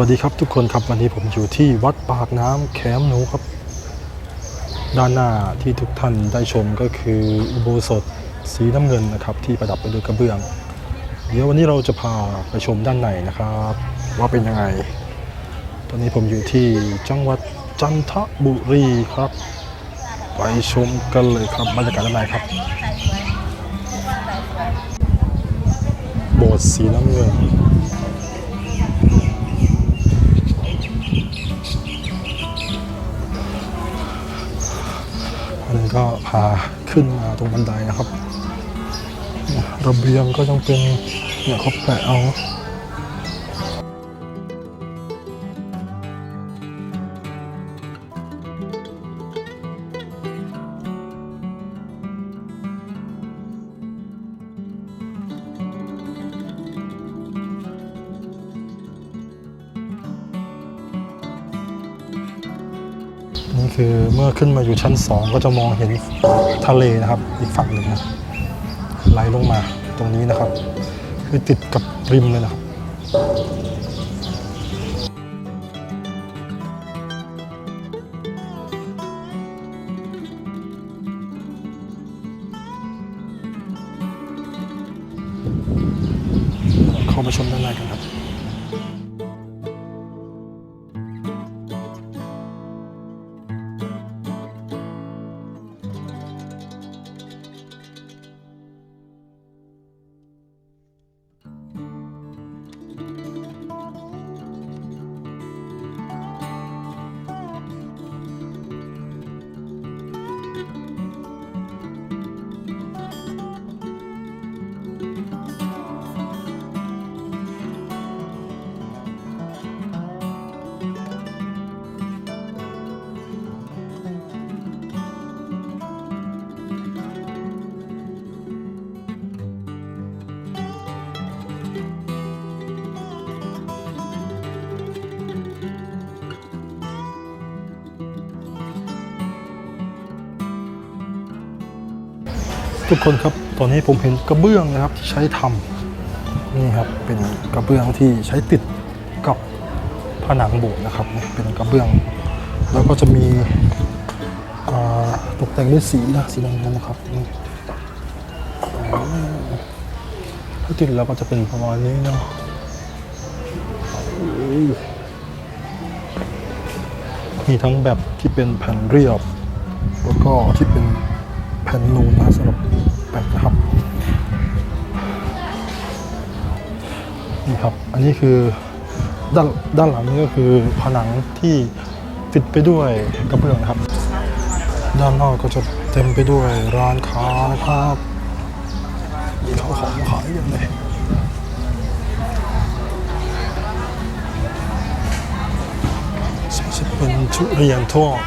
วัสดีครับทุกคนครับวันนี้ผมอยู่ที่วัดปากน้ำแคมหนูครับ ด้านหน้าที่ทุกท่านได้ชมก็คืออุโบสถสีน้ำเงินนะครับ ที่ประดับไปด้วยกระเบื้อง เดี๋ยววันนี้เราจะพาไปชมด้านในนะครับ ว่าเป็นยังไง ตอนนี้ผมอยู่ที่จังหวัดจันทบุรีครับ ไปชมกันเลยครับบรรยากาศด้านในครับ โบสถ์สีน้ำเงิน ก็พาขึ้นมาตรงบันไดนะครับ ระเบียงก็ยังเป็นเนี่ยเขาแปะเอา นี่คือเมื่อขึ้นมาอยู่ชั้น 2 ก็จะมองเห็นทะเลนะครับ อีกฝั่งหนึ่งนะไหลลงมาตรงนี้นะครับ คือติดกับริมเลยนะครับเข้ามาชมด้านในกันครับ ทุกคนครับตอนนี้ผมเห็นกระเบื้องนะครับที่ใช้ทำนี่ครับเป็นกระเบื้องที่ใช้ติดกับผนังโบสถ์นะครับ เป็นกระเบื้อง แล้วก็จะมีตกแต่งด้วยสีนะสีน้ำเงินนะครับนี่ถ้าติดแล้วก็จะเป็นประมาณนี้เนาะมีทั้งแบบที่เป็นแผ่นเรียบ แล้วก็ที่เป็นแผ่นนูนนะสำหรับ แปนะครับนี่ครับ อันนี้คือด้านด้านหลังนี่ก็คือผนังที่ติดไปด้วยกระเบื้องนะครับ ด้านนอกก็จะเต็มไปด้วยร้านค้านะครับมีข้าวของขายกันเลยจะเป็นทุเรียนทอด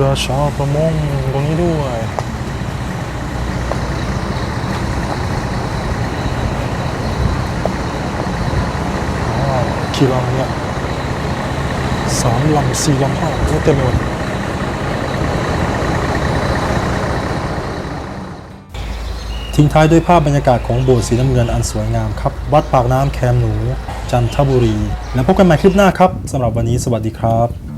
แล้ว เรือชาวประมงตรงนี้ด้วยกี่ลำเนี่ยสามลำสี่ลำห้าโอ้เต็มไปหมดทิ้งท้ายด้วยภาพบรรยากาศของโบสถ์สีน้ำเงินอันสวยงามครับ วัดปากน้ำแคมหนู จันทบุรี แล้วพบกันใหม่คลิปหน้าครับสำหรับวันนี้สวัสดีครับ